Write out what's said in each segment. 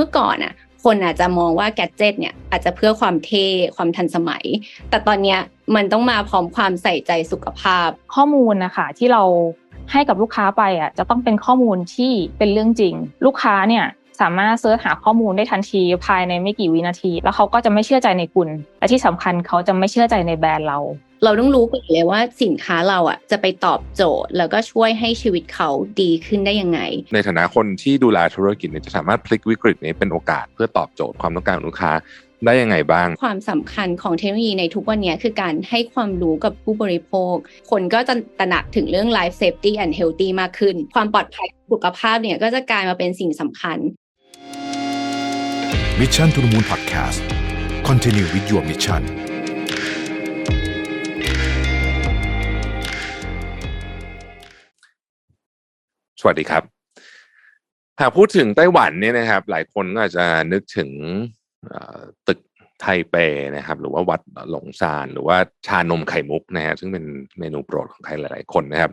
มื่อก่อนอะคนอาจจะมองว่าแกดเจิตเนี่ยอาจจะเพื่อความเท่ความทันสมัย แต่ตอนเนี้ยมันต้องมาพร้อมความใส่ใจสุขภาพ ข้อมูลนะคะที่เราให้กับลูกค้าไปอะจะต้องเป็นข้อมูลที่เป็นเรื่องจริง ลูกค้าเนี่ยสามารถเสิร์ชหาข้อมูลได้ทันทีภายในไม่กี่วินาที แล้วเขาก็จะไม่เชื่อใจในคุณ และที่สำคัญเขาจะไม่เชื่อใจในแบรนด์เรา เราต้องรู้ก่อนเลยว่าสินค้าเราอะจะไปตอบโจทย์ แล้วก็ช่วยให้ชีวิตเขาดีขึ้นได้ยังไง ในฐานะคนที่ดูแลธุรกิจเนี่ยจะสามารถพลิกวิกฤตนี้เป็นโอกาสเพื่อตอบโจทย์ความต้องการของลูกค้าได้ยังไงบ้าง ความสำคัญของเทคโนโลยีในทุกวันนี้คือการให้ความรู้กับผู้บริโภค คนก็จะตระหนักถึงเรื่อง life safety and healthy มากขึ้น ความปลอดภัยสุขภาพเนี่ยก็จะกลายมาเป็นสิ่งสำคัญ Mission to the Moon Podcast Continue with your mission สวัสดีครับ หากพูดถึงไต้หวันเนี่ยนะครับ หลายคนก็อาจจะนึกถึงตึกไทเปนะครับ หรือว่าวัดหลงซาน หรือว่าชานมไข่มุกนะฮะซึ่งเป็นเมนูโปรดของใครหลาย ๆ คนนะครับ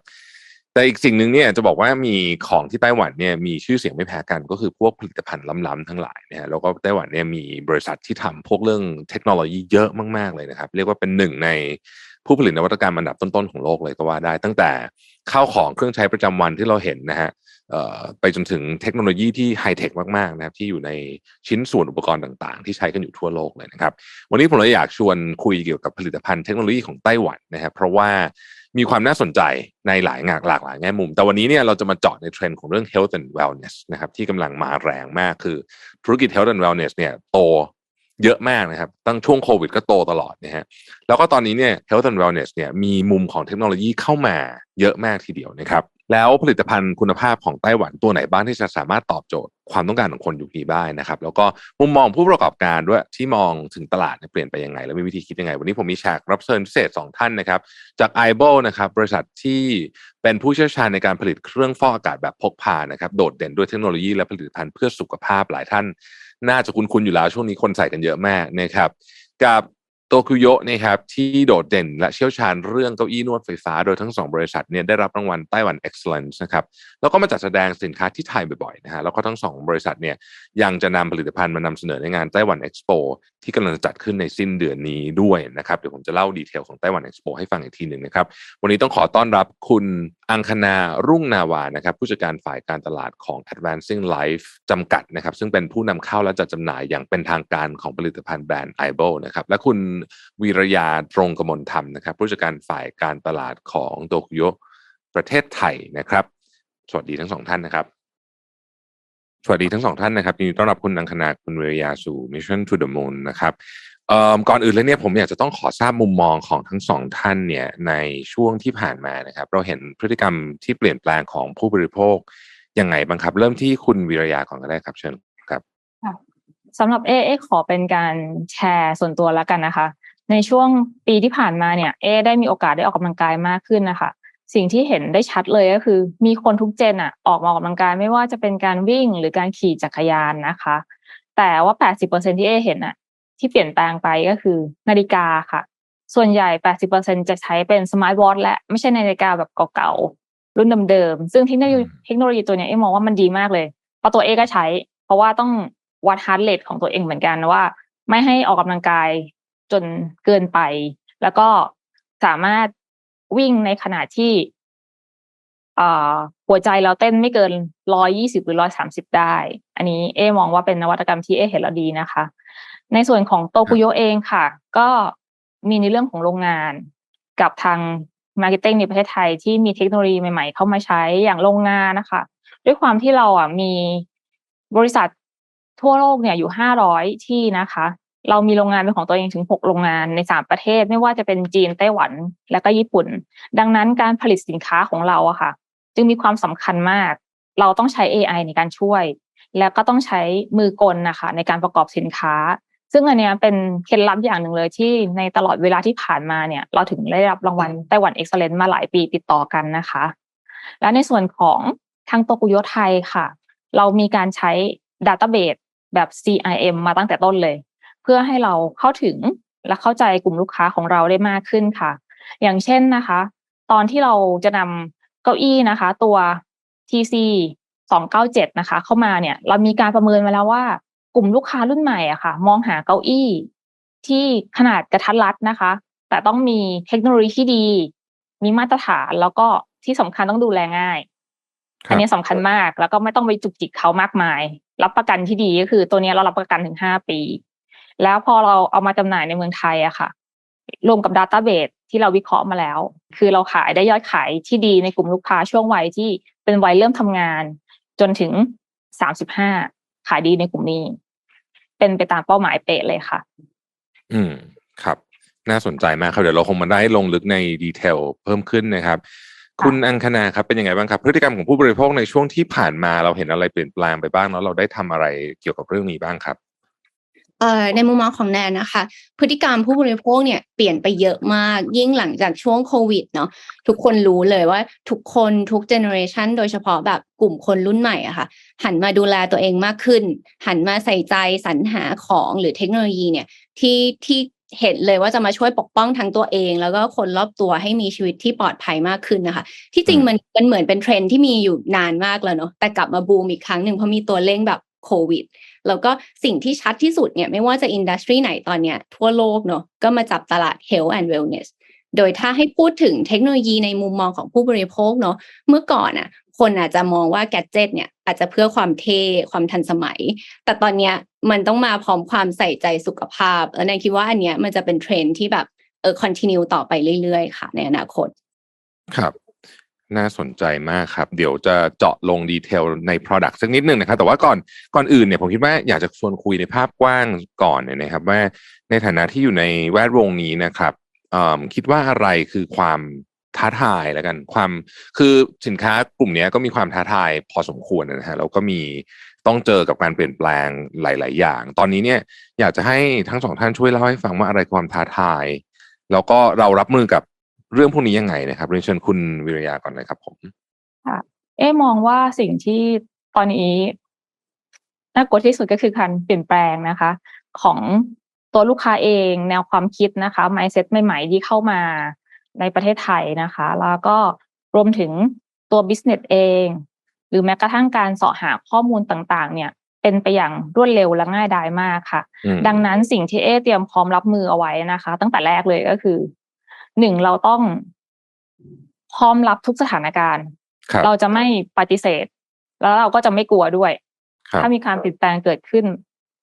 แต่อีกสิ่งหนึ่งเนี่ยจะบอกว่ามีของที่ไต้หวันเนี่ยมีชื่อเสียงไม่แพ้กันก็คือพวกผลิตภัณฑ์ล้ำๆทั้งหลายนะฮะแล้วก็ไต้หวันเนี่ยมีบริษัทที่ทำพวกเรื่องเทคโนโลยีเยอะมากๆเลยนะครับ เรียกว่าเป็นหนึ่งในผู้ผลิตนวัตกรรมอันดับต้นๆของโลกเลยก็ว่าได้ ตั้งแต่ ข้าวของเครื่องใช้ประจำวันที่เราเห็นนะฮะไปจนถึงเทคโนโลยีที่ไฮเทคมากๆนะครับที่อยู่ในชิ้นส่วนอุปกรณ์ต่างๆ ที่ใช้กันอยู่ทั่วโลกเลยนะครับ วันนี้ผมเลยอยากชวนคุยเกี่ยวกับผลิตภัณฑ์เทคโนโลยีของไต้หวันนะครับเพราะว่ามีความน่าสนใจในหลายงากหลากหลายแง่มุม แต่วันนี้เนี่ยเราจะมาเจาะในเทรนด์ของเรื่อง health and wellness นะครับที่กำลังมาแรงมากคือธุรกิจ health and wellness เนี่ยโต เยอะมากนะครับ ตั้งช่วงโควิดก็โตตลอดนะฮะ แล้วก็ตอนนี้เนี่ย health and wellness เนี่ยมีมุมของเทคโนโลยีเข้ามาเยอะมากทีเดียวนะครับ แล้วผลิตภัณฑ์คุณภาพของไต้หวันตัวไหนบ้างที่จะสามารถตอบโจทย์ความต้องการของคนยุคนี้ได้นะครับ แล้วก็มุมมองผู้ประกอบการด้วยที่มองถึงตลาดเปลี่ยนไปยังไง แล้วมีวิธีคิดยังไง วันนี้ผมมีแขกรับเชิญพิเศษ 2 ท่านนะครับ จาก i b o นะครับบริษัทที่เป็นผู้เชี่ยวชาญในการผลิตเครื่องฟอกอากาศแบบพกพานะครับโดดเด่นด้วยเทคโนโลยีและผลิตภัณฑ์เพื่อสุขภาพหลายท่าน น่าจะคุ้นๆอยู่แล้วช่วงนี้คนใส่กันเยอะมากนะครับ กับ โตคุโยะนะครับที่โดดเด่นและเชี่ยวชาญเรื่องเก้าอี้นวดไฟฟ้า โดยทั้งสองบริษัทเนี่ยได้รับรางวัลไต้หวัน Excellence นะครับแล้วก็มาจัดแสดงสินค้าที่ไทยบ่อยๆนะฮะแล้วก็ทั้งสองบริษัทเนี่ยยังจะนำผลิตภัณฑ์มานำเสนอในงานไต้หวันเอ็กซ์โปที่กำลังจะจัดขึ้นในสิ้นเดือนนี้ด้วยนะครับเดี๋ยวผมจะเล่าดีเทลของไต้หวันเอ็กซ์โปให้ฟังอีกทีหนึ่งนะครับวันนี้ต้องขอต้อนรับคุณอังคณารุ่งนาวานะครับผู้จัดการฝ่ายการตลาดของ Advancing Life จำกัดนะครับซึ่งเป็นผู้นำเข้าและจัดจำหน่ายอย่างเป็นทางการของผลิตภัณฑ์แบรนด์ i b o นะครับและคุณวีรยาตรงกมลธรรมนะครับ ผู้จัดการฝ่ายการตลาดของโตคุโยประเทศไทยนะครับ สวัสดีทั้งสองท่านนะครับ สวัสดีทั้งสองท่านนะครับยินดีต้อนรับคุณอังคณาคุณวีรยาสู่ Mission to the Moon นะครับก่อนอื่นเลยเนี่ยผมอยากจะต้องขอทราบมุมมองของทั้งสองท่านเนี่ยในช่วงที่ผ่านมานะครับ เราเห็นพฤติกรรมที่เปลี่ยนแปลงของผู้บริโภคยังไงบ้างครับ เริ่มที่คุณวิรยาก่อนก็ได้ครับเชิญ สำหรับเอเอขอเป็นการแชร์ส่วนตัวแล้วกันนะคะ ในช่วงปีที่ผ่านมาเนี่ยเอได้มีโอกาสได้ออกกำลังกายมากขึ้นนะคะสิ่งที่เห็นได้ชัดเลยก็คือ มีคนทุกเจนอะออกมาออกกำลังกายไม่ว่าจะเป็นการวิ่งหรือการขี่จักรยานนะคะ แต่ว่า 80%ที่เอเห็นอะที่เปลี่ยนแปลงไปก็คือนาฬิกาค่ะ ส่วนใหญ่ 80%จะใช้เป็นสมาร์ทวอทและไม่ใช่นาฬิกาแบบเก่าๆรุ่นเดิมๆซึ่งเทคโนโลยีเทคโนโลยีตัวนี้เอมองว่ามันดีมากเลยเพราะตัวเอก็ใช้ เพราะว่าต้อง วัดฮาร์ดเรทของตัวเองเหมือนกันว่า ไม่ให้ออกกำลังกายจนเกินไป แล้วก็สามารถวิ่งในขณะที่หัวใจเราเต้นไม่เกินร้อยยี่สิบหรือร้อยสามสิบได้ อันนี้เอมองว่าเป็นนวัตกรรมที่เอเห็นแล้วดีนะคะ ในส่วนของโตคุโยเองค่ะ ก็มีในเรื่องของโรงงานกับทางมาร์เก็ตติ้งในประเทศไทยที่มีเทคโนโลยีใหม่ๆ เข้ามาใช้อย่างโรงงานนะคะ ด้วยความที่เราอะมีบริษัท ทั่วโลกเนี่ยอยู่ห้าร้อยที่นะคะ เรามีโรงงานเป็นของตัวเองถึงหกโรงงานในสามประเทศ ไม่ว่าจะเป็นจีนไต้หวัน และก็ญี่ปุ่น ดังนั้นการผลิตสินค้าของเราอะค่ะ จึงมีความสำคัญมาก เราต้องใช้ AI ในการช่วย แล้วก็ต้องใช้มือกลนะคะ ในการประกอบสินค้า ซึ่งอันนี้เป็นเคล็ดลับอย่างหนึ่งเลยที่ในตลอดเวลาที่ผ่านมาเนี่ย เราถึงได้รับรางวัลไต้หวันเอ็กซ์เลนต์มาหลายปีติดต่อกันนะคะ และในส่วนของทางโตกุโยไทยค่ะ เรามีการใช้ดัตเตอร์เบส แบบ CIM มาตั้งแต่ต้นเลย เพื่อให้เราเข้าถึงและเข้าใจกลุ่มลูกค้าของเราได้มากขึ้นค่ะ อย่างเช่นนะคะ ตอนที่เราจะนำเก้าอี้นะคะ ตัว TC 297นะคะ เข้ามาเนี่ย เรามีการประเมินมาแล้วว่า กลุ่มลูกค้ารุ่นใหม่อะค่ะ มองหาเก้าอี้ที่ขนาดกระทัดรัดนะคะ แต่ต้องมีเทคโนโลยีที่ดี มีมาตรฐานแล้วก็ที่สำคัญต้องดูแลง่าย อันนี้สำคัญมากแล้วก็ไม่ต้องไปจุกจิกเขามากมาย รับประกันที่ดีก็คือตัวเนี้ยเรารับประกันถึงห้าปี แล้วพอเราเอามาจำหน่ายในเมืองไทยอะค่ะ รวมกับดัตต้าเบสที่เราวิเคราะห์มาแล้ว คือเราขายได้ยอดขายที่ดีในกลุ่มลูกค้าช่วงวัยที่เป็นวัยเริ่มทำงาน จนถึงสามสิบห้าขายดีในกลุ่มนี้ เป็นไปตามเป้าหมายเป๊ะเลยค่ะ อืมครับ น่าสนใจมากครับ เดี๋ยวเราคงมาได้ลงลึกในดีเทลเพิ่มขึ้นนะครับ คุณอังคณาครับเป็นยังไงบ้างครับ พฤติกรรมของผู้บริโภคในช่วงที่ผ่านมาเราเห็นอะไรเปลี่ยนแปลงไปบ้างแล้วเราได้ทำอะไรเกี่ยวกับเรื่องนี้บ้างครับเอ่อในมุมมองของแนนนะคะ พฤติกรรมผู้บริโภคเนี่ยเปลี่ยนไปเยอะมากยิ่งหลังจากช่วงโควิดเนาะทุกคนรู้เลยว่าทุกคนทุกเจเนอเรชันโดยเฉพาะแบบกลุ่มคนรุ่นใหม่อะค่ะ หันมาดูแลตัวเองมากขึ้น หันมาใส่ใจสรรหาของหรือเทคโนโลยีเนี่ยที่ที่ เห็นเลยว่าจะมาช่วยปกป้องทั้งตัวเอง แล้วก็คนรอบตัวให้มีชีวิตที่ปลอดภัยมากขึ้นนะคะ ที่จริงอืมมันมันเหมือนเป็นเทรนด์ที่มีอยู่นานมากแล้วเนาะแต่กลับมาบูมอีกครั้งหนึ่งเพราะมีตัวเร่งแบบโควิดแล้วก็สิ่งที่ชัดที่สุดเนี่ยไม่ว่าจะอินดัสทรีไหนตอนเนี้ยทั่วโลกเนาะก็มาจับตลาด health and wellness โดยถ้าให้พูดถึงเทคโนโลยีในมุมมองของผู้บริโภคเนาะเมื่อก่อนอะ คนอาจจะมองว่าแกดเจิตเนี่ยอาจจะเพื่อความเท่ความทันสมัย แต่ตอนเนี้ยมันต้องมาพร้อมความใส่ใจสุขภาพแล้วแนนคิดว่าอันเนี้ยมันจะเป็นเทรนที่แบบเออ continue ต่อไปเรื่อยๆ ค่ะ ในอนาคต ครับ น่าสนใจมากครับ เดี๋ยวจะเจาะลงดีเทลใน Product สักนิดหนึ่งนะครับ แต่ว่าก่อนก่อนอื่นเนี่ยผมคิดว่าอยากจะชวนคุยในภาพกว้างก่อนเนี่ยนะครับ ว่าในฐานะที่อยู่ในแวดวงนี้นะครับเอิ่มคิดว่าอะไรคือความ ท้าทายแล้วกัน ความคือสินค้ากลุ่มนี้ก็มีความท้าทายพอสมควรนะฮะแล้วก็มีต้องเจอกับการเปลี่ยนแปลงหลาย ๆ อย่าง ตอนนี้เนี่ยอยากจะให้ทั้งสองท่านช่วยเล่าให้ฟังว่าอะไรความท้าทาย แล้วก็เรารับมือกับเรื่องพวกนี้ยังไงนะครับเรียนเชิญคุณวิริยาก่อนเลยครับผมค่ะเอ๊มองว่าสิ่งที่ตอนนี้น่ากลัวที่สุดก็คือการเปลี่ยนแปลงนะคะ ของตัวลูกค้าเอง แนวความคิดนะคะ mindset ใหม่ ๆ ที่เข้ามา ในประเทศไทยนะคะ แล้วก็รวมถึงตัว business เอง หรือแม้กระทั่งการเสาะหาข้อมูลต่างๆ เนี่ยเป็นไปอย่างรวดเร็วและง่ายดายมากค่ะอืมดังนั้นสิ่งที่เอเตรียมพร้อมรับมือเอาไว้นะคะ ตั้งแต่แรกเลยก็คือหนึ่งเราต้องพร้อมรับทุกสถานการณ์ครับเราจะไม่ปฏิเสธ แล้วเราก็จะไม่กลัวด้วยครับถ้ามีการเปลี่ยนแปลงเกิดขึ้น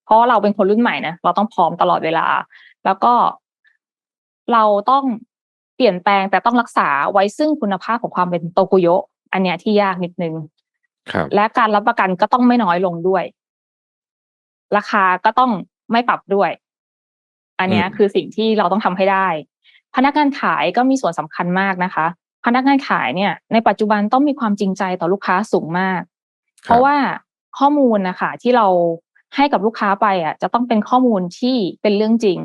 เพราะว่าเราเป็นคนรุ่นใหม่นะเราต้องพร้อมตลอดเวลา แล้วก็เราต้อง เปลี่ยนแปลงแต่ต้องรักษาไว้ซึ่งคุณภาพของความเป็นโตกุโยะอันเนี้ยที่ยากนิดนึงครับและการรับประกันก็ต้องไม่น้อยลงด้วย ราคาก็ต้องไม่ปรับด้วย อันเนี้ยอืมคือสิ่งที่เราต้องทำให้ได้ พนักงานขายก็มีส่วนสำคัญมากนะคะ พนักงานขายเนี่ย ในปัจจุบันต้องมีความจริงใจต่อลูกค้าสูงมาก เพราะว่าข้อมูลนะคะที่เราให้กับลูกค้าไปอะ จะต้องเป็นข้อมูลที่เป็นเรื่องจริง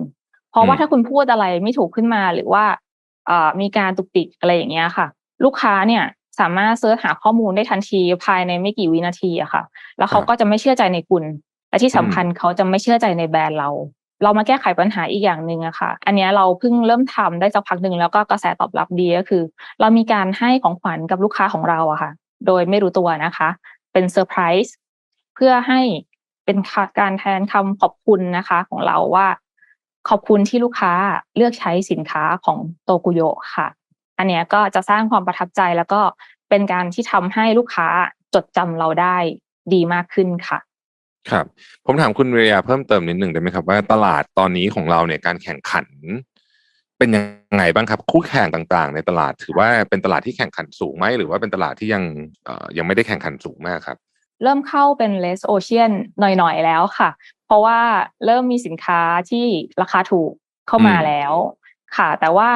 เพราะว่าอืมถ้าคุณพูดอะไรไม่ถูกขึ้นมาหรือว่าเอ่อ มีการตุกติกอะไรอย่างเงี้ยค่ะ ลูกค้าเนี่ยสามารถเสิร์ชหาข้อมูลได้ทันทีภายในไม่กี่วินาทีอะค่ะ แล้วเขาก็จะไม่เชื่อใจในคุณและที่สำคัญเขาจะไม่เชื่อใจในแบรนด์เรา เรามาแก้ไขปัญหาอีกอย่างหนึ่งอะค่ะ อันเนี้ยเราเพิ่งเริ่มทำได้สักพักหนึ่งแล้วก็กระแสตอบรับดีก็คือ เรามีการให้ของขวัญกับลูกค้าของเราอะค่ะ โดยไม่รู้ตัวนะคะ เป็นเซอร์ไพรส์เพื่อให้เป็นการแทนคำขอบคุณนะคะ ของเราว่า ขอบคุณที่ลูกค้าเลือกใช้สินค้าของโตกุโยะค่ะ อันเนี้ยก็จะสร้างความประทับใจแล้วก็เป็นการที่ทำให้ลูกค้าจดจำเราได้ดีมากขึ้นค่ะ ครับ ผมถามคุณวิริยาเพิ่มเติมนิดหนึ่งได้ไหมครับว่าตลาดตอนนี้ของเราเนี่ยการแข่งขัน เป็นยังไงบ้างครับ คู่แข่งต่างๆ ในตลาดถือว่าเป็นตลาดที่แข่งขันสูงไหมหรือว่าเป็นตลาดที่ยังเอ่อยังไม่ได้แข่งขันสูงมากครับเริ่มเข้าเป็นเลสโอเชียนหน่อยๆแล้วค่ะ เพราะว่าเริ่มมีสินค้าที่ราคาถูกเข้ามาอืมแล้ว ค่ะ แต่ว่า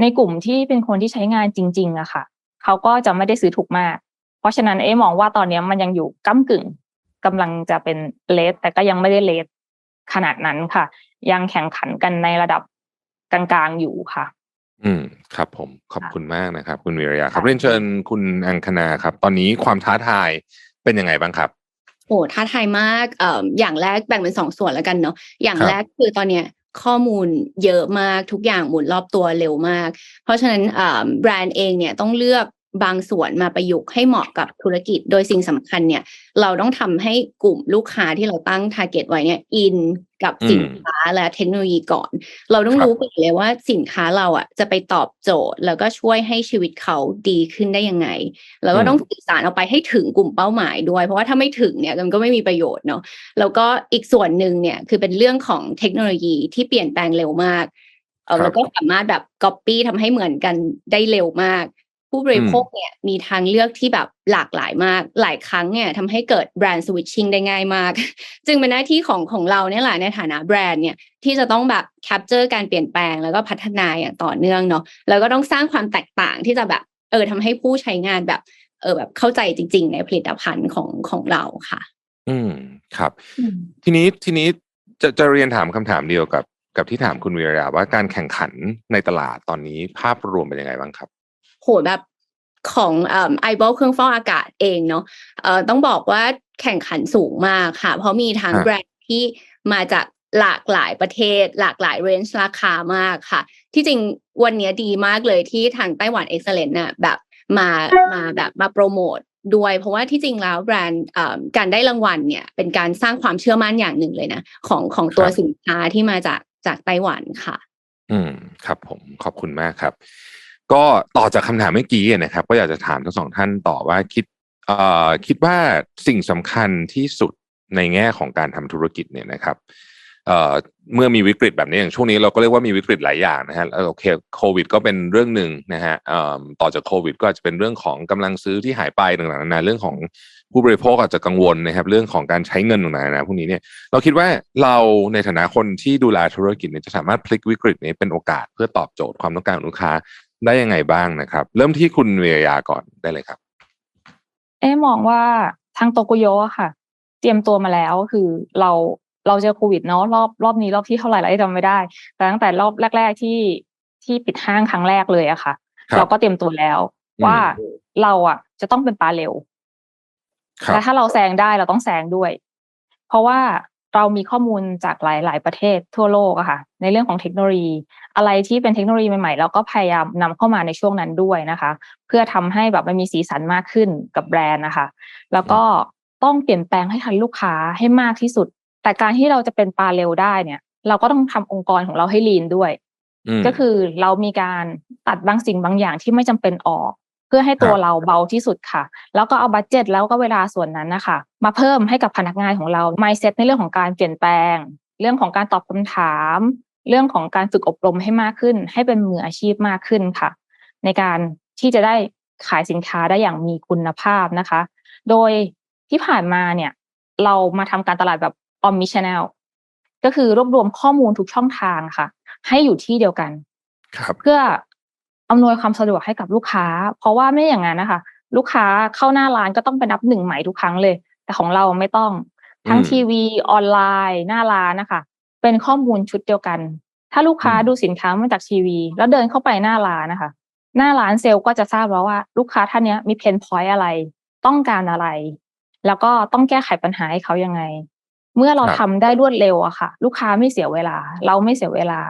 ในกลุ่มที่เป็นคนที่ใช้งานจริงๆอะค่ะเขาก็จะไม่ได้ซื้อถูกมาก เพราะฉะนั้นเอ๊มองว่าตอนนี้มันยังอยู่ก้ากึ่งกำลังจะเป็นเลสแต่ก็ยังไม่ได้เลสขนาดนั้นค่ะ ยังแข่งขันกันในระดับกลางๆอยู่ค่ะ อืมครับผมขอบคุณมากนะครับ คุณวิริยาครับค่ะเรียนเชิญคุณอังคณาครับ ตอนนี้ความท้าทายเป็นยังไงบ้างครับ โอ้ท้าทายมากเอ่ออย่างแรกแบ่งเป็นสองส่วนแล้วกันเนาะอย่างครับแรกคือตอนเนี้ยข้อมูลเยอะมากทุกอย่างหมุนรอบตัวเร็วมาก เพราะฉะนั้นอ่าแบรนด์เองเนี่ยต้องเลือก บางส่วนมาประยุกต์ให้เหมาะกับธุรกิจ โดยสิ่งสำคัญเนี่ย เราต้องทำให้กลุ่มลูกค้าที่เราตั้ง t a r g e t ไว้เนี่ยอินกับสินค้าและเทคโนโลยีก่อน เราต้องรู้ก่อนเลยว่าสินค้าเราอะจะไปตอบโจทย์ แล้วก็ช่วยให้ชีวิตเขาดีขึ้นได้ยังไง แล้วก็ต้องสื่อสารเอาไปให้ถึงกลุ่มเป้าหมายด้วย เพราะว่าถ้าไม่ถึงเนี่ยมันก็ไม่มีประโยชน์เนาะแล้วก็อีกส่วนหนึ่งเนี่ยคือเป็นเรื่องของเทคโนโลยีที่เปลี่ยนแปลงเร็วมากเออครับแล้วก็สามารถแบบ copy ทำให้เหมือนกันได้เร็วมาก ผู้บริโภคเนี่ยมีทางเลือกที่แบบหลากหลายมากหลายครั้งเนี่ยทำให้เกิดแบรนด์สวิตชิ่งได้ง่ายมาก จึงเป็นหน้าที่ของของเราเนี่ยแหละในฐานะแบรนด์เนี่ยที่จะต้องแบบแคปเจอร์การเปลี่ยนแปลงแล้วก็พัฒนาอย่างต่อเนื่องเนาะแล้วก็ต้องสร้างความแตกต่างที่จะแบบเออทำให้ผู้ใช้งานแบบเออแบบเข้าใจจริง ๆ ในผลิตภัณฑ์ของของเราค่ะ อืมครับ ทีนี้ทีนี้จะจะเรียนถามคำถามเดียวกับกับที่ถามคุณวีระว่าการแข่งขันในตลาดตอนนี้ภาพรวมเป็นยังไงบ้างครับ โหแบบของไอบอลเครื่องฟอกอากาศเองเนาะเอ่อต้องบอกว่าแข่งขันสูงมากค่ะ เพราะมีทั้งฮะแบรนด์ที่มาจากหลากหลายประเทศ หลากหลายเรนจ์ราคามากค่ะ ที่จริงวันนี้ดีมากเลยที่ทางไต้หวันเอ็กซ์เลนน่ะแบบมามาแบบมาโปรโมทด้วย เพราะว่าที่จริงแล้วแบรนด์เอ่อการได้รางวัลเนี่ย เป็นการสร้างความเชื่อมั่นอย่างหนึ่งเลยนะ ของของตัวครับสินค้าที่มาจากจากไต้หวันค่ะ อืมครับผมขอบคุณมากครับ ก็ต่อจากคำถามเมื่อกี้นะครับ ก็อยากจะถามทั้งสองท่านต่อว่าคิดเอ่อคิดว่าสิ่งสำคัญที่สุดในแง่ของการทำธุรกิจเนี่ยนะครับเอ่อเมื่อมีวิกฤตแบบนี้อย่างช่วงนี้เราก็เรียกว่ามีวิกฤตหลายอย่างนะฮะโอเคโควิด ก็เป็นเรื่องหนึ่งนะฮะเอ่อต่อจากโควิด ก็อาจจะเป็นเรื่องของกำลังซื้อที่หายไปต่างๆนานาเรื่องของผู้บริโภคอาจจะกังวลนะครับ เรื่องของการใช้เงินต่างๆนานาพวกนี้เนี่ยเราคิดว่าเราในฐานะคนที่ดูแลธุรกิจเนี่ยจะสามารถพลิกวิกฤตนี้เป็นโอกาสเพื่อตอบโจทย์ความต้องการของลูกค้า ได้ยังไงบ้างนะครับ เริ่มที่คุณเวียยาก่อนได้เลยครับ เอ๊ะมองว่าทางโตโกโยอะค่ะ เตรียมตัวมาแล้วคือเราเราเจอโควิดเนาะรอบรอบนี้รอบที่เท่าไหร่แล้วจำไม่ได้ แต่ตั้งแต่รอบแรก ๆที่ที่ปิดห้างครั้งแรกเลยอะค่ะครับเราก็เตรียมตัวแล้วอืมว่าเราอะจะต้องเป็นปลาเร็วครับและถ้าเราแซงได้เราต้องแซงด้วย เพราะว่า เรามีข้อมูลจากหลาย ๆ ประเทศทั่วโลกอะค่ะ ในเรื่องของเทคโนโลยี อะไรที่เป็นเทคโนโลยีใหม่ ๆ เราก็พยายามนำเข้ามาในช่วงนั้นด้วยนะคะ เพื่อทำให้แบบมันมีสีสันมากขึ้นกับแบรนด์นะคะ แล้วก็ต้องเปลี่ยนแปลงให้ทันลูกค้าให้มากที่สุด แต่การที่เราจะเป็นปลาเร็วได้เนี่ย เราก็ต้องทำองค์กรของเราให้ลีนด้วยมก็คือเรามีการตัดบางสิ่งบางอย่างที่ไม่จำเป็นออกเพื่อให้ตัวครับเราเบาที่สุดค่ะ แล้วก็เอาบัตเจ็ตแล้วก็เวลาส่วนนั้นนะคะมาเพิ่มให้กับพนักงานของเรา mindset ในเรื่องของการเปลี่ยนแปลง เรื่องของการตอบคำถาม เรื่องของการฝึกอบรมให้มากขึ้น ให้เป็นมืออาชีพมากขึ้นค่ะ ในการที่จะได้ขายสินค้าได้อย่างมีคุณภาพนะคะ โดยที่ผ่านมาเนี่ย เรามาทำการตลาดแบบ omni channel ก็คือรวบรวมข้อมูลทุกช่องทางค่ะ ให้อยู่ที่เดียวกันครับเพื่อ อำนวยความสะดวกให้กับลูกค้า เพราะว่าไม่อย่างนั้นนะคะ ลูกค้าเข้าหน้าร้านก็ต้องไปนับหนึ่งใหม่ทุกครั้งเลย แต่ของเราไม่ต้อง ทั้งอืมทีวีออนไลน์ หน้าร้านนะคะ เป็นข้อมูลชุดเดียวกัน ถ้าลูกค้าอืมดูสินค้ามาจากทีวี แล้วเดินเข้าไปหน้าร้านนะคะ หน้าร้านเซลล์ก็จะทราบแล้วว่า ลูกค้าท่านเนี้ยมีเพนพอยต์อะไร ต้องการอะไร แล้วก็ต้องแก้ไขปัญหาให้เขายังไง เมื่อเราครับทำได้รวดเร็วอะค่ะ ลูกค้าไม่เสียเวลา เราไม่เสียเวลา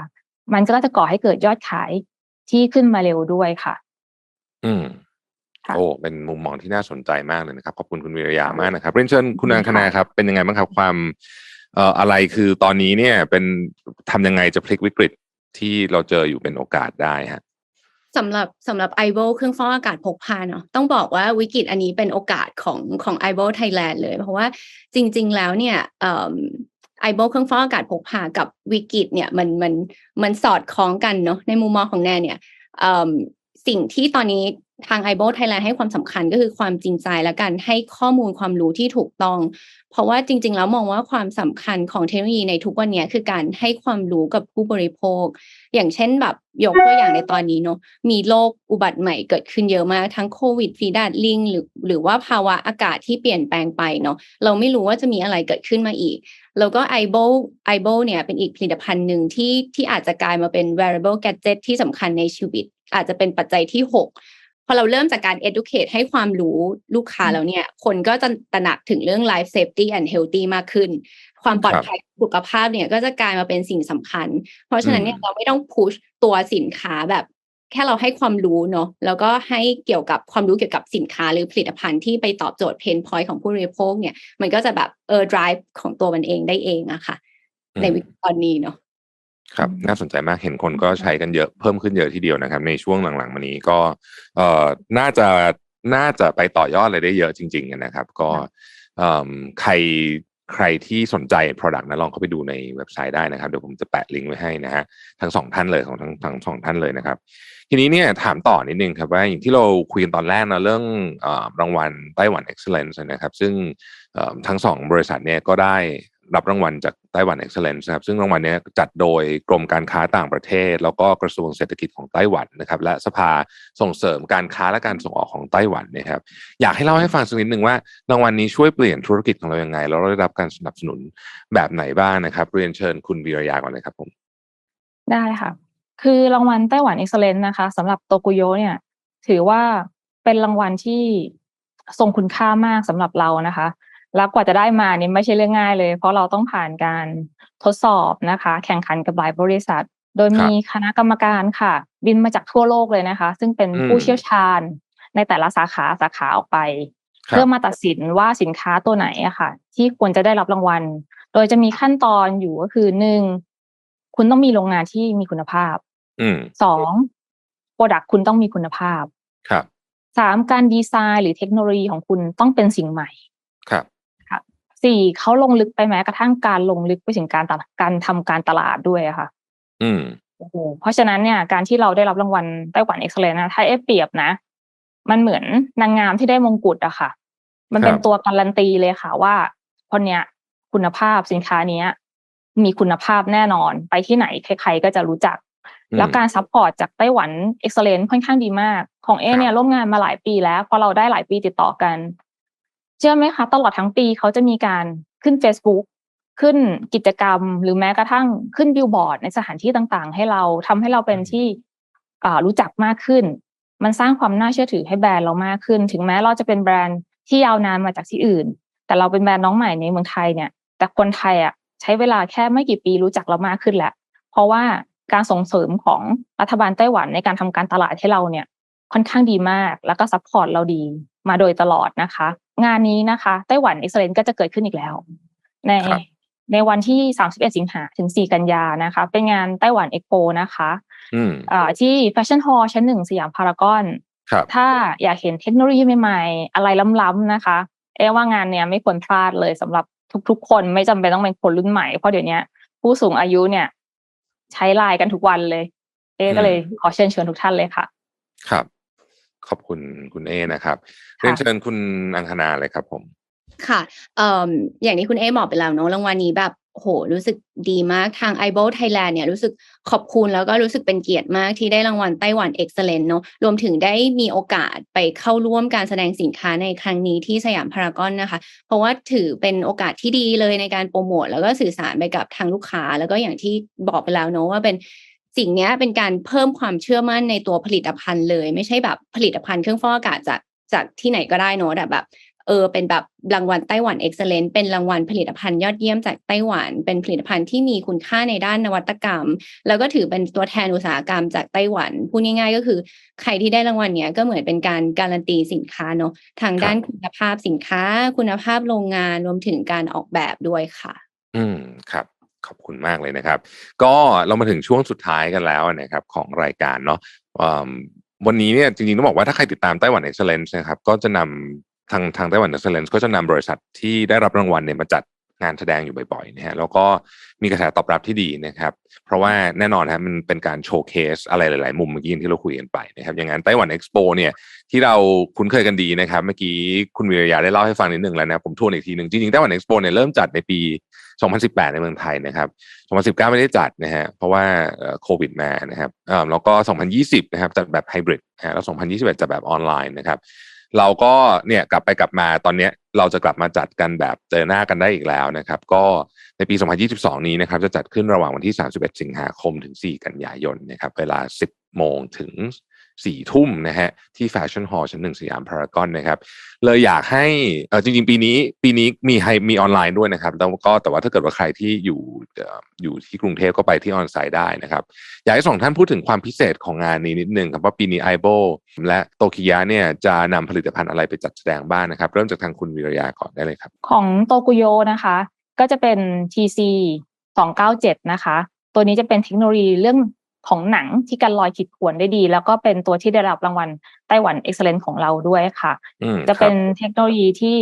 มันก็จะก่อให้เกิดยอดขาย ที่ขึ้นมาเร็วด้วยค่ะ อืมค่ะโอ้เป็นมุมมองที่น่าสนใจมากเลยนะครับ ขอบคุณคุณวิริยามากนะครับเรียนเชิญคุณนางคณาครับ เป็นยังไงบ้างครับความเอ่ออะไรคือตอนนี้เนี่ยเป็นทำยังไงจะพลิกวิกฤตที่เราเจออยู่เป็นโอกาสได้ฮะสำหรับสำหรับ i อ o เครื่องฟอกอากาศพกพาเนาะต้องบอกว่าวิกฤตอันนี้เป็นโอกาสของของ i อ o Thailand เลย เพราะว่าจริง ๆ แล้วเนี่ย ไอโบเครื่องฟอกอากาศพกพากับวิกฤตเนี่ยมันมันมันสอดคล้องกันเนาะในมุมมองของแนนเนี่ยสิ่งที่ตอนนี้ทางไอโบไทยแลนด์ให้ความสำคัญก็คือความจริงใจและการให้ข้อมูลความรู้ที่ถูกต้อง เพราะว่าจริง ๆ แล้วมองว่าความสำคัญของเทคโนโลยีในทุกวันนี้คือการให้ความรู้กับผู้บริโภค อย่างเช่นแบบยกตัวอย่างในตอนนี้เนาะมีโรคอุบัติใหม่เกิดขึ้นเยอะมากทั้งโควิดฟีดาดลิงหรือหรือว่าภาวะอากาศที่เปลี่ยนแปลงไปเนาะเราไม่รู้ว่าจะมีอะไรเกิดขึ้นมาอีก แล้วก็ i b o i b o เนี่ยเป็นอีกผลิตภัณฑ์หนึ่งที่ที่อาจจะกลายมาเป็น wearable gadget ที่สำคัญในชีวิต อาจจะเป็นปัจจัยที่ 6 พอเราเริ่มจากการ educate ให้ความรู้ลูกค้าแล้วเนี่ย คนก็จะตระหนักถึงเรื่อง life safety and healthy มากขึ้น ความปลอดภัยสุขภาพเนี่ยก็จะกลายมาเป็นสิ่งสำคัญ เพราะฉะนั้นเนี่ยอืมเราไม่ต้องพุชตัวสินค้าแบบแค่เราให้ความรู้เนาะแล้วก็ให้เกี่ยวกับความรู้เกี่ยวกับสินค้าหรือผลิตภัณฑ์ที่ไปตอบโจทย์เพนพอยต์ของผู้บริโภคเนี่ย มันก็จะแบบเออ drive ของตัวมันเองได้เองอะค่ะอืมในวิกฤตตอนนี้เนาะ ครับน่าสนใจมากเห็นคนก็ใช้กันเยอะเพิ่มขึ้นเยอะทีเดียวนะครับ ในช่วงหลังๆมานี้ก็เอ่อน่าจะน่าจะไปต่อยอดอะไรได้เยอะจริง ๆ นะครับ ก็เอิ่มใครใครที่สนใจ Product นะลองเข้าไปดูในเว็บไซต์ได้นะครับ เดี๋ยวผมจะแปะลิงก์ไว้ให้นะฮะทั้งสองท่านเลยของทั้งทั้งสองท่านเลยนะครับ ทีนี้เนี่ยถามต่อนิดนึงครับว่าอย่างที่เราคุยกันตอนแรกนะเรื่องเออรางวัลไต้หวัน Excellence นะครับ ซึ่งเอ่อทั้งสองบริษัทเนี่ยก็ได้ รับรางวัลจากไต้หวัน Excellence นะครับซึ่งรางวัลนี้จัดโดยกรมการค้าต่างประเทศ แล้วก็กระทรวงเศรษฐกิจของไต้หวันนะครับ และสภาส่งเสริมการค้าและการส่งออกของไต้หวันนะครับ อยากให้เล่าให้ฟังสักนิดหนึ่งว่ารางวัลนี้ช่วยเปลี่ยนธุรกิจของเราอยังไงแล้วเราได้รับการสนับสนุนแบบไหนบ้างนะครับ เรียนเชิญคุณวีรยาก่อนเลยครับผมได้ค่ะ คือรางวัลไต้หวัน Excellence นะคะสำหรับโตกุโยเนี่ย ถือว่าเป็นรางวัลที่ทรงคุณค่ามากสำหรับเรานะคะ แล้วกว่าจะได้มานี่ไม่ใช่เรื่องง่ายเลย เพราะเราต้องผ่านการทดสอบนะคะ แข่งขันกับหลายบริษัท โดยมีคณะกรรมการค่ะ บินมาจากทั่วโลกเลยนะคะ ซึ่งเป็นอืมผู้เชี่ยวชาญในแต่ละสาขาสาขาออกไปครับเพื่อมาตัดสินว่าสินค้าตัวไหนอะค่ะ ที่ควรจะได้รับรางวัล โดยจะมีขั้นตอนอยู่ก็คือหนึ่งคุณต้องมีโรงงานที่มีคุณภาพอืมสองโปรดักคุณต้องมีคุณภาพ ครับสามการดีไซน์หรือเทคโนโลยีของคุณต้องเป็นสิ่งใหม่ ครับ สี่เขาลงลึกไปแม้กระทั่งการลงลึกไปถึงการตลาดการทำการตลาดด้วยอะค่ะ อืมโอ้โหเพราะฉะนั้นเนี่ยการที่เราได้รับรางวัลไต้หวันเอ็กซ์เลนนะถ้าเอฟเปรียบนะ มันเหมือนนางงามที่ได้มงกุฎอะค่ะ มันเป็นครับตัวการันตีเลยค่ะว่าคนเนี้ยคุณภาพสินค้าเนี้ย มีคุณภาพแน่นอนไปที่ไหนใครๆก็จะรู้จักอืมแล้วการซัพพอร์ตจากไต้หวันเอ็กซ์เลนค่อนข้างดีมาก ของเอครับเนี่ยร่วมงานมาหลายปีแล้วพอเราได้หลายปีติดต่อกันเชื่อไหมคะ ตลอดทั้งปีเขาจะมีการขึ้น Facebook ขึ้นกิจกรรม หรือแม้กระทั่งขึ้นบิลบอร์ดในสถานที่ต่างๆ ให้เราทำให้เราเป็นที่อ่ารู้จักมากขึ้น มันสร้างความน่าเชื่อถือให้แบรนด์เรามากขึ้น ถึงแม้เราจะเป็นแบรนด์ที่ยาวนานมาจากที่อื่น แต่เราเป็นแบรนด์น้องใหม่ในเมืองไทยเนี่ย แต่คนไทยอะใช้เวลาแค่ไม่กี่ปีรู้จักเรามากขึ้นแหละเพราะว่าการส่งเสริมของรัฐบาลไต้หวันในการทำการตลาดให้เราเนี่ย ค่อนข้างดีมากแล้วก็ซัพพอร์ตเราดีมาโดยตลอดนะคะ งานนี้นะคะไต้หวันเอ็กซ์เลนก็จะเกิดขึ้นอีกแล้ว ในครับในวันที่ 31 สิงหาถึง 4 กันยานะคะ เป็นงานไต้หวันเอ็กโปนะคะอืมอ่าที่แฟชั่นฮอลล์ชั้นหนึ่งสยามพารากอนครับถ้าอยากเห็นเทคโนโลยีใหม่ๆ อะไรล้ำๆนะคะ เอ๊ว่างานเนี้ยไม่ควรพลาดเลยสำหรับทุกๆ คนไม่จำเป็นต้องเป็นคนรุ่นใหม่ เพราะเดี๋ยวนี้ผู้สูงอายุเนี่ย ใช้ไลน์กันทุกวันเลย เอ๊ก็เลยขอเชิญชวนทุกท่านเลยค่ะ ครับ ขอบคุณคุณเอนะครับค่ะเรียนเชิญคุณอังคณาเลยครับผม ค่ะเอ่ออย่างที่คุณเอบอกไปแล้วเนอะรางวัลนี้แบบโหรู้สึกดีมากทาง i b o Thailand เนี่ยรู้สึกขอบคุณแล้วก็รู้สึกเป็นเกียรติมากที่ได้รางวัลไต้หวัน Excellent เนอะรวมถึงได้มีโอกาสไปเข้าร่วมการแสดงสินค้าในครั้งนี้ที่สยามพารากอนนะคะ เพราะว่าถือเป็นโอกาสที่ดีเลยในการโปรโมทแล้วก็สื่อสารไปกับทางลูกค้า แล้วก็อย่างที่บอกไปแล้วเนอะว่าเป็น สิ่งนี้เป็นการเพิ่มความเชื่อมั่นในตัวผลิตภัณฑ์เลย ไม่ใช่แบบผลิตภัณฑ์เครื่องฟอกอากาศจากจากที่ไหนก็ได้เนอะแต่แบบเออเป็นแบบรางวัลไต้หวันเอ็กซ์เลนเป็นรางวัลผลิตภัณฑ์ยอดเยี่ยมจากไต้หวัน เป็นผลิตภัณฑ์ที่มีคุณค่าในด้านนวัตกรรม แล้วก็ถือเป็นตัวแทนอุตสาหกรรมจากไต้หวันพูดง่ายๆก็คือ ใครที่ได้รางวัลเนี้ยก็เหมือนเป็นการการันตีสินค้าเนาะทางด้านคุณภาพสินค้า คุณภาพโรงงานรวมถึงการออกแบบด้วยค่ะ อืมครับ ขอบคุณมากเลยนะครับ ก็เรามาถึงช่วงสุดท้ายกันแล้วนะครับของรายการเนาะวันนี้เนี่ยจริงๆต้องบอกว่าถ้าใครติดตามไต้หวัน Excellence นะครับก็จะนำทางทางไต้หวัน Excellence ก็จะนำบริษัทที่ได้รับรางวัลเนี่ยมาจัดงานแสดงอยู่บ่อยๆนะฮะแล้วก็มีกระแสตอบรับที่ดีนะครับ เพราะว่าแน่นอนฮะมันเป็นการโชว์เคสอะไรหลายๆ มุมเมื่อกี้ที่เราคุยกันไปนะครับอย่างนั้นไต้หวัน Expo เนี่ยที่เราคุ้นเคยกันดีนะครับ เมื่อกี้คุณวิรยาได้เล่าให้ฟังนิดหนึ่งแล้วนะผมทวนอีกทีหนึ่งจริงๆไต้หวัน Expo เนี่ยเริ่มจัดในปี 2018 ในเมืองไทยนะครับ 2019 ไม่ได้จัดนะฮะเพราะว่าโควิดมานะครับแล้วก็ 2020 นะครับจัดแบบไฮบริดฮะแล้ว 2021 จัดแบบออนไลน์นะครับ เราก็เนี่ยกลับไปกลับมาตอนนี้เราจะกลับมาจัดกันแบบเจอหน้ากันได้อีกแล้วนะครับ ก็ในปี 2022 นี้นะครับจะจัดขึ้นระหว่างวันที่ 31 สิงหาคมถึง 4 กันยายนนะครับเวลา 10 โมงถึง สี่ทุ่มนะฮะที่แฟชั่นฮอลล์ชั้นหนึ่งสยามพารากอนนะครับเลยอยากให้เออจริง ๆ ปีนี้ปีนี้มีให้มีออนไลน์ด้วยนะครับแล้วก็แต่ว่าถ้าเกิดว่าใครที่อยู่อยู่ที่กรุงเทพก็ไปที่ออนไซต์ได้นะครับอยากให้สองท่านพูดถึงความพิเศษของงานนี้นิดนึงครับว่าปีนี้ไอโบและโตคิยะเนี่ยจะนำผลิตภัณฑ์อะไรไปจัดแสดงบ้างนะครับ เริ่มจากทางคุณวิรยาก่อนได้เลยครับ ของโตกุโยนะคะ ก็จะเป็น TC 297 นะคะ ตัวนี้จะเป็นเทคโนโลยีเรื่อง ของหนังที่กันลอยขีดข่วนได้ดี แล้วก็เป็นตัวที่ได้รับรางวัลไต้หวันเอ็กซ์ e ลนของเราด้วยค่ะอืมจะเป็นครับเทคโนโลยีที่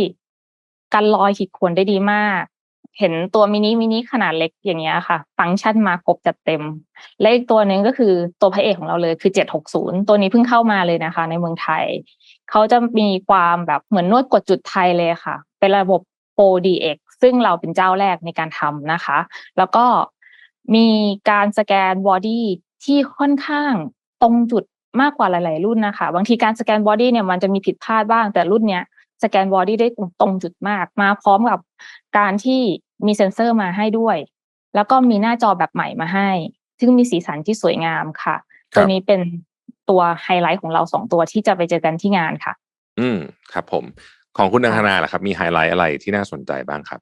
กันลอยขีดข่วนได้ดีมาก เห็นตัวมินิมินิขนาดเล็กอย่างเงี้ยค่ะ ฟังก์ชันมาครบจัดเต็ม และอีกตัวหนึ่งก็คือตัวพระเอกของเราเลยคือ760ตัวนี้เพิ่งเข้ามาเลยนะคะ ในเมืองไทย เขาจะมีความแบบเหมือนนวดกดจุดไทยเลยค่ะ เป็นระบบ 4DX ซึ่งเราเป็นเจ้าแรกในการทำนะคะ แล้วก็มีการสแกนบอดี้ ที่ค่อนข้างตรงจุดมากกว่าหลาย ๆ รุ่นนะคะ บางทีการสแกนบอดี้เนี่ยมันจะมีผิดพลาดบ้าง แต่รุ่นเนี้ยสแกนบอดี้ได้ตรงตรงจุดมาก มาพร้อมกับการที่มีเซ็นเซอร์มาให้ด้วย แล้วก็มีหน้าจอแบบใหม่มาให้ ซึ่งมีสีสันที่สวยงามค่ะครับตัวนี้เป็นตัวไฮไลท์ของเราสองตัวที่จะไปเจอกันที่งานค่ะ อืมครับผม ของคุณอังคณาล่ะครับ มีไฮไลท์อะไรที่น่าสนใจบ้างครับ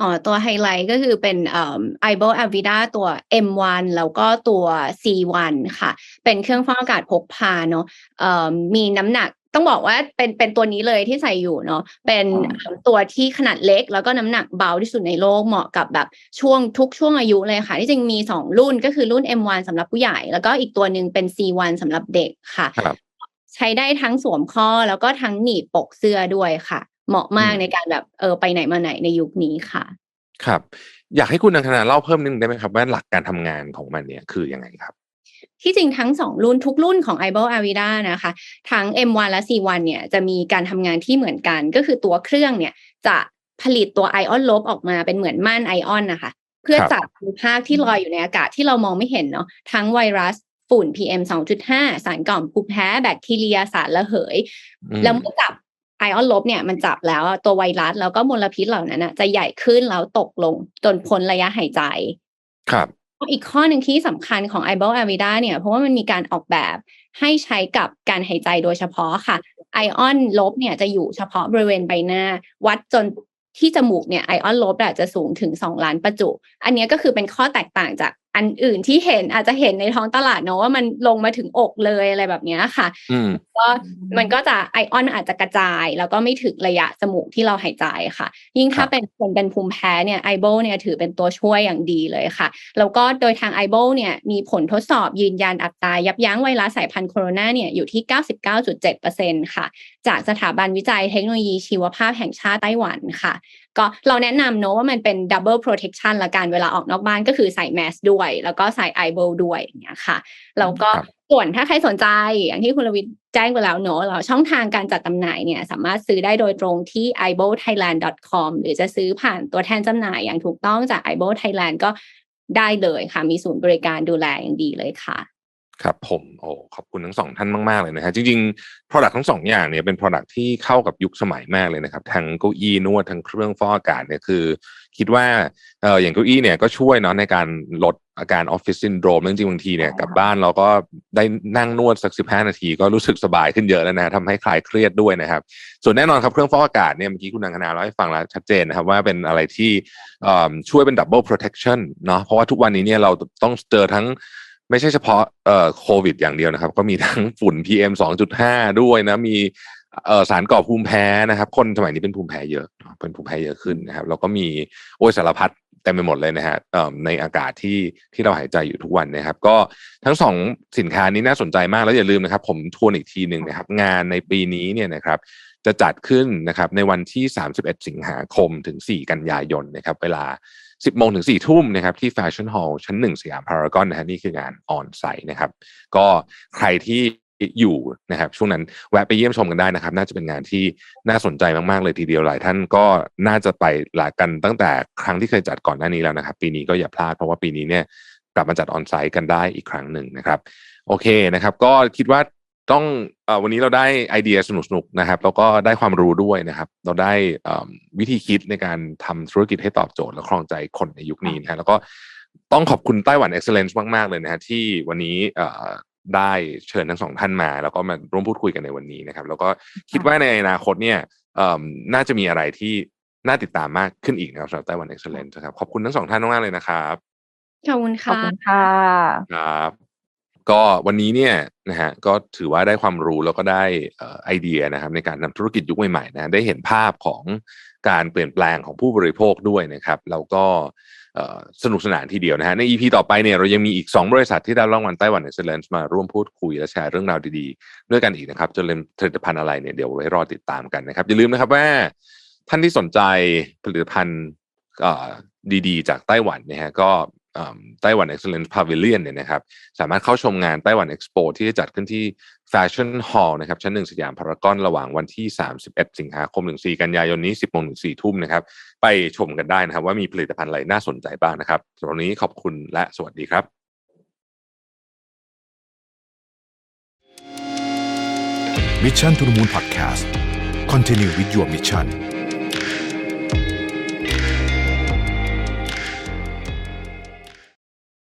อ๋อตัวไฮไลท์ก็คือเป็นเอ่อ i b o a v i d a ตัว M1 แล้วก็ตัว C1 ค่ะ เป็นเครื่องฟอกอากาศพกพาเนาะเอ่อมีน้ำหนักต้องบอกว่าเป็นเป็นตัวนี้เลยที่ใส่อยู่เนาะเป็นอ๋อเอ่อตัวที่ขนาดเล็ก แล้วก็น้ำหนักเบาที่สุดในโลกเหมาะกับแบบช่วงทุกช่วงอายุเลยค่ะ ที่จริงมี 2 รุ่นก็คือรุ่น M1 สำหรับผู้ใหญ่ แล้วก็อีกตัวหนึ่งเป็น C1 สำหรับเด็กค่ะครับใช้ได้ทั้งสวมข้อแล้วก็ทั้งหนีบปกเสื้อด้วยค่ะ เหมาะมากอืมในการแบบเออไปไหนมาไหนในยุคนี้ค่ะ ครับ อยากให้คุณอังคณาเล่าเพิ่มนิดนึงได้ไหมครับ ว่าหลักการทำงานของมันเนี่ยคือยังไงครับที่จริงทั้งสองรุ่นทุกรุ่นของ i b o a v i d a นะคะ ทั้ง M1 และ C1 เนี่ยจะมีการทำงานที่เหมือนกัน ก็คือตัวเครื่องเนี่ยจะผลิตตัวไอออนลบออกมาเป็นเหมือนม่านไอออนนะคะ เพื่อครับจับอนุภาคที่ลอยอยู่ในอากาศที่เรามองไม่เห็นเนาะทั้งไวรัสฝุ่น PM 2.5 สารก่อมภูมิแพ้ แบคทีเรียสารระเหยอืมแล้วเมื่อจับ ไอออนลบเนี่ยมันจับแล้วอะตัวไวรัสแล้วก็มลพิษเหล่านั้นอะจะใหญ่ขึ้นแล้วตกลงจนพ้นระยะหายใจ ครับอีกข้อหนึ่งที่สำคัญของ i b o a v i d a เนี่ย เพราะว่ามันมีการออกแบบให้ใช้กับการหายใจโดยเฉพาะค่ะ ไอออนลบเนี่ยจะอยู่เฉพาะบริเวณใบหน้า วัดจนที่จมูกเนี่ยไอออนลบอะจะสูงถึง 2 ล้านประจุ อันเนี้ยก็คือเป็นข้อแตกต่างจาก อันอื่นที่เห็นอาจจะเห็นในท้องตลาดเนอะว่ามันลงมาถึงอกเลยอะไรแบบเนี้ยค่ะอืมก็มันก็จะไอออนอาจจะกระจาย แล้วก็ไม่ถึงระยะจมูกที่เราหายใจค่ะ ยิ่งถ้าครับเป็นคนเป็นภูมิแพ้เนี่ยไอโบเนี่ยถือเป็นตัวช่วยอย่างดีเลยค่ะ แล้วก็โดยทางไอโบเนี่ยมีผลทดสอบยืนยันอัตรายับยั้งไวรัสสายพันธุ์โคโรนาเนี่ยอยู่ที่ 99.7%ค่ะ จากสถาบันวิจัยเทคโนโลยีชีวภาพแห่งชาติไต้หวันค่ะ ก็เราแนะนำเนอะว่ามันเป็น double protection ละกันเวลาออกนอกบ้านก็คือใส่แมสด้วย แล้วก็ใส่ไอโบด้วยอย่างเงี้ยค่ะแล้วก็ครับส่วนถ้าใครสนใจอย่างที่คุณรวิทย์แจ้งไปแล้วเนอะเราช่องทางการจัดจำหน่ายเนี่ยสามารถซื้อได้โดยตรงที่ i b o thailand com หรือจะซื้อผ่านตัวแทนจำหน่ายอย่างถูกต้องจาก i b o Thailand ก็ได้เลยค่ะ มีศูนย์บริการดูแลอย่างดีเลยค่ะ ครับผมโอ้ขอบคุณทั้งสองท่านมาก ๆ เลยนะฮะจริง ๆ Product ทั้งสองอย่างเนี่ยเป็น Product ที่เข้ากับยุคสมัยมากเลยนะครับทั้งเก้าอี้นวดทั้งเครื่องฟอกอากาศเนี่ยคือ คิดว่าเอออย่างเก้าอี้เนี่ยก็ช่วยเนาะในการลดอาการออฟฟิศซินโดรมจริงๆบางทีเนี่ยกลับบ้านเราก็ได้นั่งนวดสักสิบห้านาทีก็รู้สึกสบายขึ้นเยอะแล้วนะทำให้คลายเครียดด้วยนะครับ ส่วนแน่นอนครับเครื่องฟอกอากาศเนี่ยเมื่อกี้คุณอังคณาเล่าให้ฟังแล้วชัดเจนนะครับว่าเป็นอะไรที่เอ่อช่วยเป็นดับเบิลโปรเทคชันเนาะเพราะว่าทุกวันนี้เนี่ยเราต้องเจอทั้ง ไม่ใช่เฉพาะเอ่อโควิดอย่างเดียวนะครับ ก็มีทั้งฝุ่น PM 2.5 ด้วยนะ มีเอ่อสารก่อภูมิแพ้นะครับ คนสมัยนี้เป็นภูมิแพ้เยอะ เป็นภูมิแพ้เยอะขึ้นนะครับ แล้วก็มีโอ้ยสารพัดเต็มไปหมดเลยนะฮะในอากาศที่ที่เราหายใจอยู่ทุกวันนะครับ ก็ทั้งสองสินค้านี้น่าสนใจมากแล้วอย่าลืมนะครับ ผมทวนอีกทีหนึ่งนะครับ งานในปีนี้เนี่ยนะครับ จะจัดขึ้นนะครับในวันที่ 31 สิงหาคมถึง 4 กันยายนนะครับ เวลา 10โมงถึง4ทุ่มนะครับที่แฟชั่นฮอลล์ชั้น 1 สยามพารากอนนะฮะนี่คืองานออนไซต์นะครับ ก็ใครที่อยู่นะครับช่วงนั้นแวะไปเยี่ยมชมกันได้นะครับ น่าจะเป็นงานที่น่าสนใจมาก ๆ เลยทีเดียวหลายท่านก็น่าจะไปหลากันตั้งแต่ครั้งที่เคยจัดก่อนหน้านี้แล้วนะครับ ปีนี้ก็อย่าพลาดเพราะว่าปีนี้เนี่ยกลับมาจัดออนไซต์กันได้อีกครั้งหนึ่งนะครับ โอเคนะครับ ก็คิดว่า ต้องเออวันนี้เราได้ไอเดียสนุกๆนะครับ แล้วก็ได้ความรู้ด้วยนะครับ เราได้เอิ่มวิธีคิดในการทำธุรกิจให้ตอบโจทย์และครองใจคนในยุคนี้นะฮะแล้วก็ต้องขอบคุณไต้หวัน Excellence มาก ๆ เลยนะฮะที่วันนี้เอ่อได้เชิญทั้งสองท่านมา แล้วก็มาร่วมพูดคุยกันในวันนี้นะครับ แล้วก็คิดว่าในอนาคตเนี่ยเอ่อน่าจะมีอะไรที่น่าติดตามมากขึ้นอีกนะครับสำหรับไต้หวัน Excellence นะครับขอบคุณทั้งสองท่านมากๆเลยนะครับขอบคุณขอบค่ะคุณค่ะครับ ก็วันนี้เนี่ยนะฮะก็ถือว่าได้ความรู้แล้วก็ได้ไอเดียนะครับในการนำธุรกิจยุคใหม่ๆนะได้เห็นภาพของการเปลี่ยนแปลงของผู้บริโภคด้วยนะครับแล้วก็สนุกสนานทีเดียวนะฮะใน EP ต่อไปเนี่ยเรายังมีอีก 2 บริษัทที่ได้รางวัลไต้หวัน Excellence มาร่วมพูดคุยและแชร์เรื่องราวดีๆ ด้วยกันอีกนะครับจะเป็นผลิตภัณฑ์อะไรเนี่ยเดี๋ยวไว้รอติดตามกันนะครับอย่าลืมนะครับว่าท่านที่สนใจผลิตภัณฑ์ดีๆ จากไต้หวันนี่ยฮะก็ ไต้หวัน Excellence Pavilion เนี่ยนะครับสามารถเข้าชมงานไต้หวัน Expo ที่จะจัดขึ้นที่ Fashion Hall นะครับชั้นหนึ่งสยามพารากอนระหว่างวันที่ 31 สิงหาคมถึง4กันยายนนี้ 10โมงถึง4ทุ่มนะครับไปชมกันได้นะครับว่ามีผลิตภัณฑ์อะไรน่าสนใจบ้างนะครับสำหรับนนี้ขอบคุณและสวัสดีครับ Mission to the Moon Podcast Continue with your mission